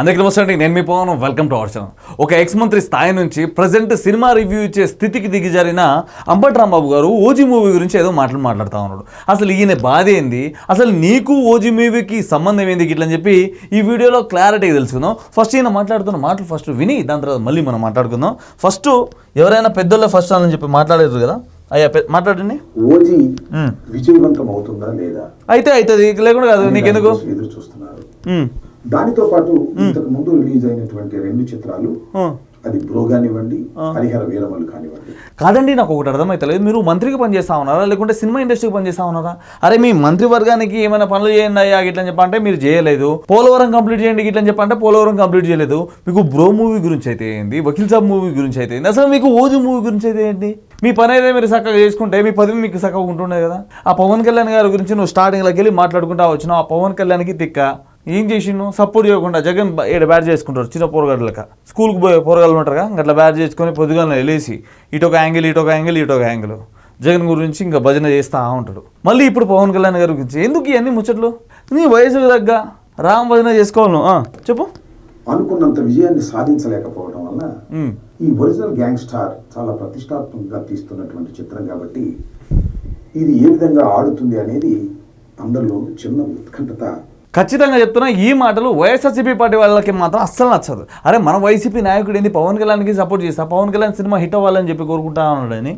అందరికీ నమస్తే అండి. నేను మీ Pavan. Welcome to our channel ఒక ఎక్స్ మంత్రి స్థాయి నుంచి ప్రజెంట్ సినిమా రివ్యూ ఇచ్చే స్థితికి దిగజారిన అంబటి రాంబాబు గారు ఓజీ మూవీ గురించి ఏదో మాటలు మాట్లాడుతూ ఉన్నాడు. అసలు ఈయన బాధ ఏంది? అసలు నీకు ఓజీ మూవీకి సంబంధం ఏంది ఇట్లా అని చెప్పి ఈ వీడియోలో క్లారిటీగా తెలుసుకుందాం. ఫస్ట్ ఈయన మాట్లాడుతున్న మాటలు ఫస్ట్ విని దాని తర్వాత మళ్ళీ మనం మాట్లాడుకుందాం. ఫస్ట్ ఎవరైనా పెద్దోళ్ళ ఫస్ట్ అని చెప్పి మాట్లాడేది కదా? అయ్యా మాట్లాడండి. ఓజీ. విజయవంతం అవుతుందా లేదా? అయితే అవుతుంది. లేకుండా కాదు. నీకెందుకు? ఎదురు చూస్తున్నారు. దానితో పాటు ఇంతకు ముందు రిలీజ్ అయినటువంటి రెండు చిత్రాలు. అది బ్రో కానివ్వండి హరిహర వీరమల్లు కానివ్వండి. కాదండి నాకు ఒకటి అర్థమవుతలేదు మీరు మంత్రికి పనిచేస్తా ఉన్నారా? లేకుంటే సినిమా ఇండస్ట్రీకి పనిచేస్తా ఉన్నారా? అరే మీ మంత్రివర్గానికి ఏమైనా పనులు చేయండి అయ్యా ఇట్లా చెప్పంటే మీరు చేయలేదు. పోలవరం కంప్లీట్ చేయండి ఇట్లా చెప్పంటే పోలవరం కంప్లీట్ చేయలేదు. మీకు బ్రో మూవీ గురించి అయితే ఏంది? వకీల్ సాబ్ మూవీ గురించి అయితే ఏంది? అసలు మీకు ఓజు మూవీ గురించి అయితే ఏంటి? మీ పని అయితే మీరు చక్కగా చేసుకుంటే మీ పదవి మీకు చక్కగా ఉంటుండే కదా? ఆ పవన్ కళ్యాణ్ గారి గురించి నువ్వు స్టార్టింగ్లోకి వెళ్ళి మాట్లాడుకుంటా వచ్చినావు. ఆ పవన్ కళ్యాణ్కి తిక్క. ఏం చేసిండు? సపోర్ట్ చేయకుండా జగన్ ఈడ బ్యాట్ చేసుకుంటారు చిన్న పోరగాళ్ళక. స్కూల్కి పోయే పోరగాళ్ళు ఉంటారుగా అట్లా బ్యాట్ చేసుకొని పొద్దుగాల వెళ్ళేసి ఇటొక యాంగిల్ ఇటొక యాంగిల్ ఇటొక యాంగిల్. జగన్ గురించి ఇంకా భజన చేస్తూ ఉంటాడు. మళ్ళీ ఇప్పుడు పవన్ కళ్యాణ్ గారి గురించి ఎందుకు ఇవన్నీ ముచ్చట్లు? నీ వయసుకు తగ్గ రామ్ భజన చేసుకోవాలి నువ్వు. ఆ, చెప్పు. అనుకున్నంత విజయాన్ని సాధించలేకపోవడం వల్ల ఈ ఒరిజినల్ గ్యాంగ్ స్టార్ చాలా ప్రతిష్టాత్మకంగా తీస్తున్నటువంటి చిత్రం కాబట్టి ఇది ఏ విధంగా ఆడుతుంది అనేది అందరిలో చిన్న ఉత్కంఠత ఖచ్చితంగా చెప్తున్నా ఈ మాటలు వైఎస్ఆర్సీపీ పార్టీ వాళ్ళకి మాత్రం అస్సలు నచ్చదు. అరే మన వైసీపీ నాయకుడు ఏంది? పవన్ కళ్యాణ్కి సపోర్ట్ చేస్తా పవన్ కళ్యాణ్ సినిమా హిట్ అవ్వాలని చెప్పి కోరుకుంటా ఉన్నాడని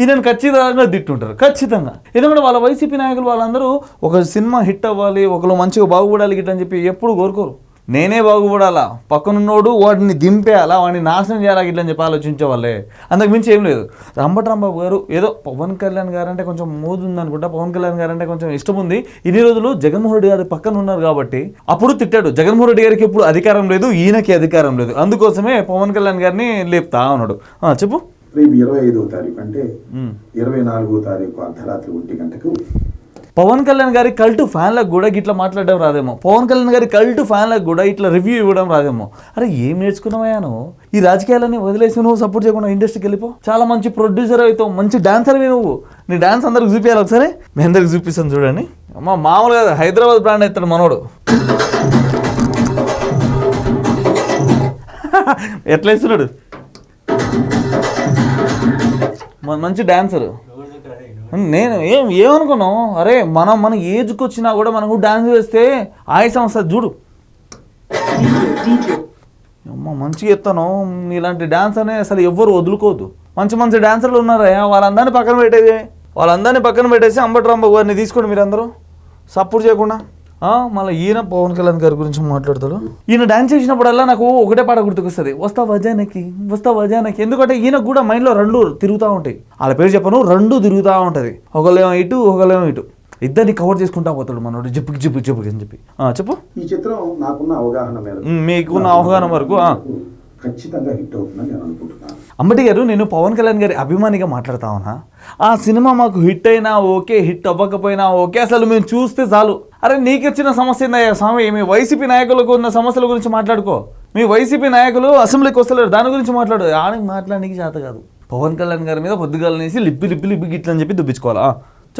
ఈయనను ఖచ్చితంగా తిట్టుంటారు ఖచ్చితంగా. ఎందుకంటే వాళ్ళ వైసీపీ నాయకులు వాళ్ళందరూ ఒక సినిమా హిట్ అవ్వాలి ఒకరు మంచిగా బాగుపడాలి గిట్ల అని చెప్పి ఎప్పుడు కోరుకోరు. నేనే బాగుపడాలా? పక్కనున్నోడు వాడిని దింపేయాలా? వాడిని నాశనం చేయాలా? అని చెప్పి ఆలోచించే వాళ్ళే. అంతకు మించి ఏం లేదు. రంభట్ రాంబాబు గారు ఏదో పవన్ కళ్యాణ్ గారు అంటే కొంచెం మోజు ఉందనుకుంటా పవన్ కళ్యాణ్ గారు అంటే కొంచెం ఇష్టం ఉంది ఇన్ని రోజులు జగన్మోహన్ రెడ్డి గారు పక్కన ఉన్నారు కాబట్టి అప్పుడు తిట్టాడు. జగన్మోహన్ రెడ్డి గారికి ఇప్పుడు అధికారం లేదు ఈయనకి అధికారం లేదు. అందుకోసమే పవన్ కళ్యాణ్ గారిని లేపుతా ఉన్నాడు. చెప్పు. రేపు ఇరవై ఐదవ తారీఖు అంటే ఇరవై నాలుగో తారీఖు అర్ధరాత్రి ఒంటి గంటకు పవన్ కళ్యాణ్ గారి కల్టు ఫ్యాన్లకు కూడా ఇట్లా మాట్లాడడం రాదేమో. పవన్ కళ్యాణ్ గారి కల్టు ఫ్యాన్లకు కూడా ఇట్లా రివ్యూ ఇవ్వడం రాదేమో. అరే ఏం నేర్చుకున్నావయ్యా నువ్వు? ఈ రాజకీయాలని వదిలేసి నువ్వు సపోర్ట్ చేయకుండా ఇండస్ట్రీకి వెళ్ళిపో. చాలా మంచి ప్రొడ్యూసర్ అవుతావు మంచి డాన్సర్వి నువ్వు. నీ డాన్స్ అందరికి చూపించాలి ఒకసారి. మీ అందరికి చూపిస్తాను చూడండి. అమ్మ మామూలుగా హైదరాబాద్ బ్రాండ్ అవుతాడు మనోడు. ఎట్లా ఇస్తున్నాడు మంచి డాన్సరు నేను ఏం ఏమనుకున్నావు? అరే మనం మన ఏజ్కి వచ్చినా కూడా మనకు డాన్స్ వేస్తే ఆయుసం వస్తుంది చూడు. అమ్మ మంచిగా ఎత్తాను ఇలాంటి డాన్స్ అనే అసలు ఎవ్వరు వదులుకోవద్దు. మంచి మంచి డాన్సర్లు ఉన్నారా. వాళ్ళందరినీ పక్కన పెట్టేది వాళ్ళందరినీ పక్కన పెట్టేసి అంబటి గారిని తీసుకోండి మీరందరూ. సపోర్ట్ చేయకుండా. మళ్ళీ ఈయన పవన్ కళ్యాణ్ గారి గురించి మాట్లాడతాడు. ఈయన డాన్స్ చేసినప్పుడల్లా నాకు ఒకటే పాట గుర్తుకొస్తుంది. వస్తా వజానకి వస్తా వజానకి. ఎందుకంటే ఈయన కూడా మైండ్లో రెండు తిరుగుతూ ఉంటాయి. వాళ్ళ పేరు చెప్పను రెండు తిరుగుతూ ఉంటుంది. ఒకళ్ళేమో ఇటు ఒకళ్ళేమో ఇటు. ఇద్దరిని కవర్ చేసుకుంటా పోతాడు మనోడు. జిప్పుకి జిప్పు జిప్పుకి అని చెప్పి చెప్పు. ఈ చిత్రం నాకున్న అవగాహన మీకున్న అవగాహన వరకు. ఖచ్చితంగా హిట్ అవుతుందని నేను అనుకుంటున్నాను అంబటి గారు నేను పవన్ కళ్యాణ్ గారి అభిమానిగా మాట్లాడతా ఉన్నా. ఆ సినిమా మాకు హిట్ అయినా ఓకే హిట్ అవ్వకపోయినా ఓకే అసలు మేము చూస్తే చాలు. అరే నీకు వచ్చిన సమస్య ఏందయ్యా స్వామి? మీ వైసీపీ నాయకులకు ఉన్న సమస్యల గురించి మాట్లాడుకో. మీ వైసీపీ నాయకులు అసెంబ్లీకి వస్తలేరు. దాని గురించి మాట్లాడు. ఆడికి మాట్లాడడానికి చేత కాదు. పవన్ కళ్యాణ్ గారి మీద పొద్దుగాలనేసి లిప్పి లిప్పి లిప్పి గిట్ల అని చెప్పి దుబ్బించుకోవాలా?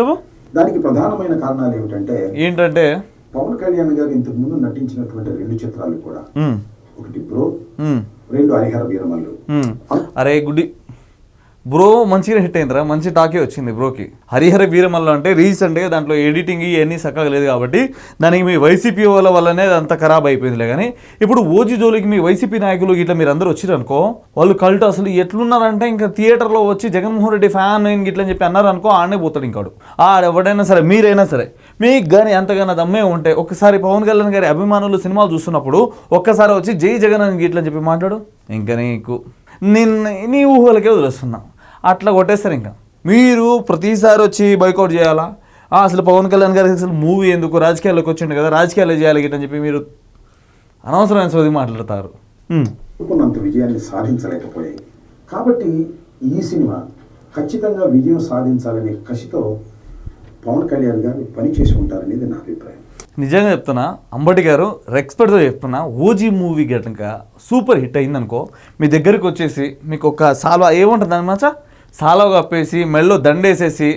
చెప్పు. దానికి ప్రధానమైన కారణాలు ఏమిటంటే ఏంటంటే? పవన్ కళ్యాణ్ గారు ఇంతకు ముందు నటించినటువంటి రెండు చిత్రాలు కూడా. ఒకటి బ్రో రెండు హరిహర వీరమల్లు. అరే గుడ్డి బ్రో మంచిగా హిట్ అయిందిరా మంచి టాకే వచ్చింది బ్రోకి. హరిహర వీరమల్ల అంటే రీసెంట్గా దాంట్లో ఎడిటింగ్ ఇవన్నీ చక్కగా లేదు కాబట్టి దానికి మీ వైసీపీ వాళ్ళ వల్లనే అంత ఖరాబ్ అయిపోయిందిలే కానీ ఇప్పుడు ఓజీ జోలికి మీ వైసీపీ నాయకులు ఇట్లా మీరు అందరూ వచ్చిరనుకో వాళ్ళు కల్ట్ అసలు ఎట్లున్నారంటే ఇంకా థియేటర్లో వచ్చి జగన్మోహన్ రెడ్డి ఫ్యాన్ నేను ఇట్లా అని చెప్పి అన్నారనుకో ఆడనే పోతాడు ఇంకాడు. ఆడ ఎవడైనా సరే మీరైనా సరే మీకు కానీ అంతగానో దమ్మే ఉంటే ఒక్కసారి పవన్ కళ్యాణ్ గారి అభిమానులు సినిమాలు చూస్తున్నప్పుడు ఒక్కసారి వచ్చి జై జగన్ అని ఇట్లా చెప్పి మాట్లాడు. ఇంకా నీకు నిన్న నీ ఊహలకే వదిలేస్తున్నాను అట్లా కొట్టేస్తారు ఇంకా. మీరు ప్రతిసారి వచ్చి బైకౌట్ చేయాలా? ఆ, అసలు పవన్ కళ్యాణ్ గారికి అసలు మూవీ ఎందుకు? రాజకీయాల్లోకి వచ్చిండు కదా రాజకీయాలు చేయాలి గిట్ట అని చెప్పి మీరు అనవసరమైన సోది మాట్లాడతారు. అనుకున్నంత విజయాన్ని సాధించలేకపోయాయి. కాబట్టి ఈ సినిమా ఖచ్చితంగా విజయం సాధించాలనే కసితో పవన్ కళ్యాణ్ గారు పనిచేసి ఉంటారనేది నా అభిప్రాయం. నిజంగా చెప్తున్నా అంబటి గారు రెక్స్పెక్ట్తో చెప్తున్నా ఓజీ మూవీ గనక సూపర్ హిట్ అయిందనుకో మీ దగ్గరికి వచ్చేసి మీకు ఒక సాల్వా ఏముంటుంది అనమాట సాల్వా కప్పేసి మెళ్ళో దండేసేసి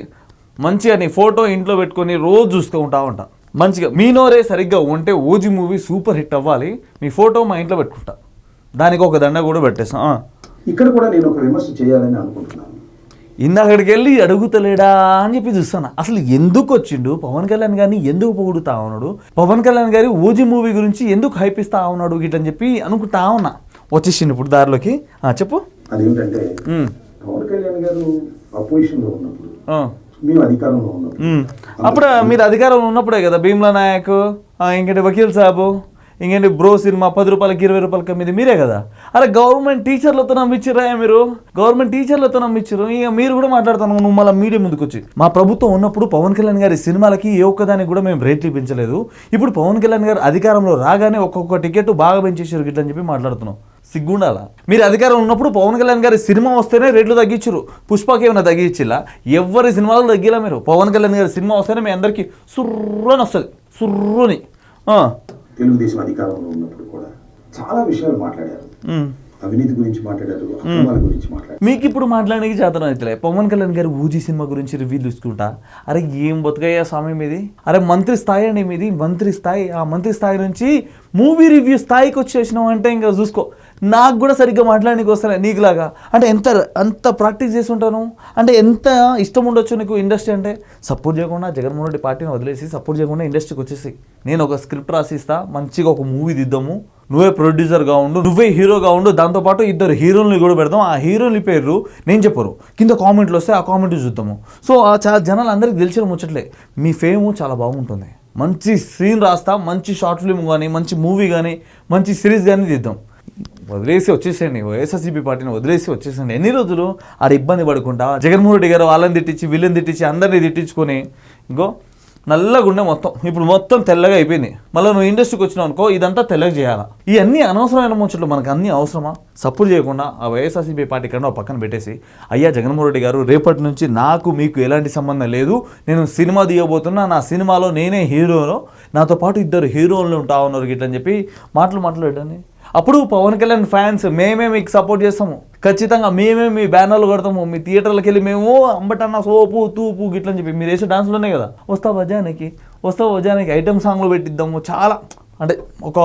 మంచిగా నీ ఫోటో ఇంట్లో పెట్టుకొని రోజు చూస్తూ ఉంటా ఉంటా. మంచిగా మీ నోరే సరిగ్గా ఉంటే ఓజీ మూవీ సూపర్ హిట్ అవ్వాలి. మీ ఫోటో మా ఇంట్లో పెట్టుకుంటా. దానికి ఒక దండ కూడా పెట్టేస్తాం. ఇక్కడ కూడా నేను ఒక విమర్శ చేయాలని అనుకుంటున్నాను. ఇందాకడికి వెళ్ళి అడుగుతలేడా అని చెప్పి చూస్తాను అసలు ఎందుకు వచ్చిండు? పవన్ కళ్యాణ్ గారిని ఎందుకు పొగుడుతా ఉన్నాడు? పవన్ కళ్యాణ్ గారి ఓజీ మూవీ గురించి ఎందుకు హైప్ ఇస్తా ఉన్నాడు గిట్లని చెప్పి అనుకుంటా ఉన్నా. వచ్చేసిండు ఇప్పుడు దారిలోకి. చెప్పు. అదేమిటంటే ఉమ్, పవన్ కళ్యాణ్ గారు అపోజిషన్లో ఉన్నప్పుడు మేము అధికారంలో ఉన్నప్పుడు. అప్పుడు మీరు అధికారంలో ఉన్నప్పుడే కదా భీమ్లా నాయక్ ఇంకేంటి వకీల్ సాబు ఇంకేంటి బ్రో సినిమా పది రూపాయలకి ఇరవై రూపాయలకి అమ్మిది మీరే కదా. అరే గవర్నమెంట్ టీచర్లతో నమ్మిచ్చిరా మీరు? గవర్నమెంట్ టీచర్లతో నమ్మిచ్చారు ఇక మీరు కూడా మాట్లాడుతాను నువ్వు మళ్ళీ మీడియా ముందుకు వచ్చి మా ప్రభుత్వం ఉన్నప్పుడు పవన్ కళ్యాణ్ గారి సినిమాలకి ఏ ఒక్కదానికి కూడా మేము రేట్లు పెంచలేదు. ఇప్పుడు పవన్ కళ్యాణ్ గారు అధికారంలో రాగానే ఒక్కొక్క టికెట్ బాగా పెంచేసారు గిట్ల అని చెప్పి మాట్లాడుతున్నాం. సిగ్గుండాలా? మీరు అధికారం ఉన్నప్పుడు పవన్ కళ్యాణ్ గారి సినిమా వస్తేనే రేట్లు తగ్గించారు పుష్పకి ఏమైనా తగ్గించిలా? ఎవరి సినిమాలు తగ్గిలా మీరు? పవన్ కళ్యాణ్ గారి సినిమా వస్తేనే మీ అందరికీ సుర్రని వస్తుంది. సుర్రుని. ఆ, తెలుగుదేశం అధికారంలో ఉన్నప్పుడు కూడా చాలా విషయాలు మాట్లాడారు. అవినీతి గురించి మాట్లాడారు అక్రమాల గురించి మాట్లాడారు. మీకు ఇప్పుడు మాట్లాడడానికి చేతనం అవుతలే పవన్ కళ్యాణ్ గారి ఊజీ సినిమా గురించి రివ్యూ తీసుకుంటా? అరే ఏం బతుకయ్యా స్వామి మీది? అరే మంత్రి స్థాయి అండి మీది. మంత్రి స్థాయి. ఆ మంత్రి స్థాయి నుంచి మూవీ రివ్యూ స్థాయికి వచ్చేసినావు అంటే ఇంకా చూసుకో. నాకు కూడా సరిగ్గా మాట్లాడడానికి వస్తాను నీకులాగా. అంటే ఎంత అంత ప్రాక్టీస్ చేసి ఉంటాను అంటే ఎంత ఇష్టం ఉండొచ్చు నీకు ఇండస్ట్రీ అంటే? సపోర్ట్ చేయకుండా జగన్మోహన్ రెడ్డి పార్టీని వదిలేసి సపోర్ట్ చేయకుండా ఇండస్ట్రీకి వచ్చేసి నేను ఒక స్క్రిప్ట్ రాసిస్తా మంచిగా ఒక మూవీ దిద్దాము. నువ్వే ప్రొడ్యూసర్గా ఉండు నువ్వే హీరోగా ఉండు దాంతోపాటు ఇద్దరు హీరోల్ని కూడా పెడదాం. ఆ హీరోని పేరు నేను చెప్పరు కింద కామెంట్లు వస్తే ఆ కామెంట్ చూద్దాము. సో ఆ చాలా జనాలు అందరికీ తెలిసిన ముచ్చట్లే. మీ ఫేమ్ చాలా బాగుంటుంది. మంచి సీన్ రాస్తా మంచి షార్ట్ ఫిల్మ్ కానీ మంచి మూవీ కానీ మంచి సిరీస్ కానీ తీద్దాం వదిలేసి వచ్చేసేయండి. వైఎస్ఆర్సీపీ పార్టీని వదిలేసి వచ్చేసేయండి. ఎన్ని రోజులు ఆడ ఇబ్బంది పడుకుంటా జగన్మోహన్ రెడ్డి గారు వాళ్ళని తిట్టించి వీళ్ళని తిట్టించి అందరినీ తిట్టించుకొని ఇంకో నల్లగా ఉండే మొత్తం. ఇప్పుడు మొత్తం తెల్లగా అయిపోయింది. మళ్ళీ నువ్వు ఇండస్ట్రీకి వచ్చినావు అనుకో ఇదంతా తెల్లగా చేయాలా? ఇవన్నీ అనవసరమైన ముచ్చట్లు మనకు అన్నీ అవసరమా? సపోర్ట్ చేయకుండా ఆ వైఎస్ఆర్సీపీ పార్టీ కన్నా పక్కన పెట్టేసి అయ్యా జగన్మోహన్ రెడ్డి గారు రేపటి నుంచి నాకు మీకు ఎలాంటి సంబంధం లేదు. నేను సినిమా తీయబోతున్నా నా సినిమాలో నేనే హీరోను నాతో పాటు ఇద్దరు హీరోలు ఉంటా ఉన్నారు గిట్లని చెప్పి మాటలు మాట్లాడండి అప్పుడు పవన్ కళ్యాణ్ ఫ్యాన్స్ మేమే మీకు సపోర్ట్ చేస్తాము. ఖచ్చితంగా మేమే మీ బ్యానర్లు కొడతాము. మీ థియేటర్లకు వెళ్ళి మేము అంబటన్న సోపు తూపు గిట్లని చెప్పి. మీరు వేసే డాన్స్లోనే కదా. వస్తావు భజానికి వస్తావు భజానికి ఐటమ్ సాంగ్లు పెట్టిద్దాము. చాలా అంటే ఒక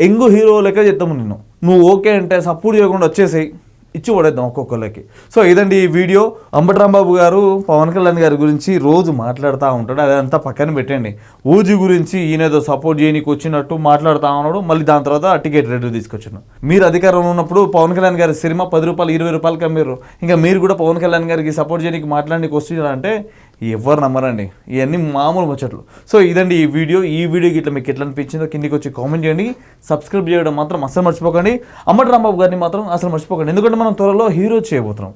ఎంగు హీరో లెక్క చెప్తాము నిన్ను. నువ్వు ఓకే అంటే సపోర్ట్ చేయకుండా వచ్చేసాయి. ఇచ్చి పడేద్దాం ఒక్కొక్కరికి సో ఇదండి ఈ వీడియో. అంబటరాంబాబు గారు పవన్ కళ్యాణ్ గారి గురించి రోజు మాట్లాడుతూ ఉంటాడు. అదంతా పక్కన పెట్టండి. ఊజీ గురించి ఈయనేదో సపోర్ట్ చేయనీకి వచ్చినట్టు మాట్లాడుతూ ఉన్నాడు. మళ్ళీ దాని తర్వాత టికెట్ రేట్లు తీసుకొచ్చాను. మీరు అధికారంలో ఉన్నప్పుడు పవన్ కళ్యాణ్ గారి సినిమా పది రూపాయలు ఇరవై రూపాయలకి అమ్మారు ఇంకా మీరు కూడా పవన్ కళ్యాణ్ గారికి సపోర్ట్ చేయడానికి మాట్లాడడానికి వస్తున్నారంటే ఎవరు నమ్మరండి. ఇవన్నీ మామూలు ముచ్చట్లు. సో ఇదండి ఈ వీడియో. ఈ వీడియోకి ఇట్లా మీకు ఎట్లా అనిపించిందో కిందికి వచ్చి కామెంట్ చేయండి. సబ్స్క్రైబ్ చేయడం మాత్రం అసలు మర్చిపోకండి. అమ్మటి రాంబాబు గారిని మాత్రం అసలు మర్చిపోకండి. ఎందుకంటే మనం త్వరలో హీరో చేయబోతున్నాం.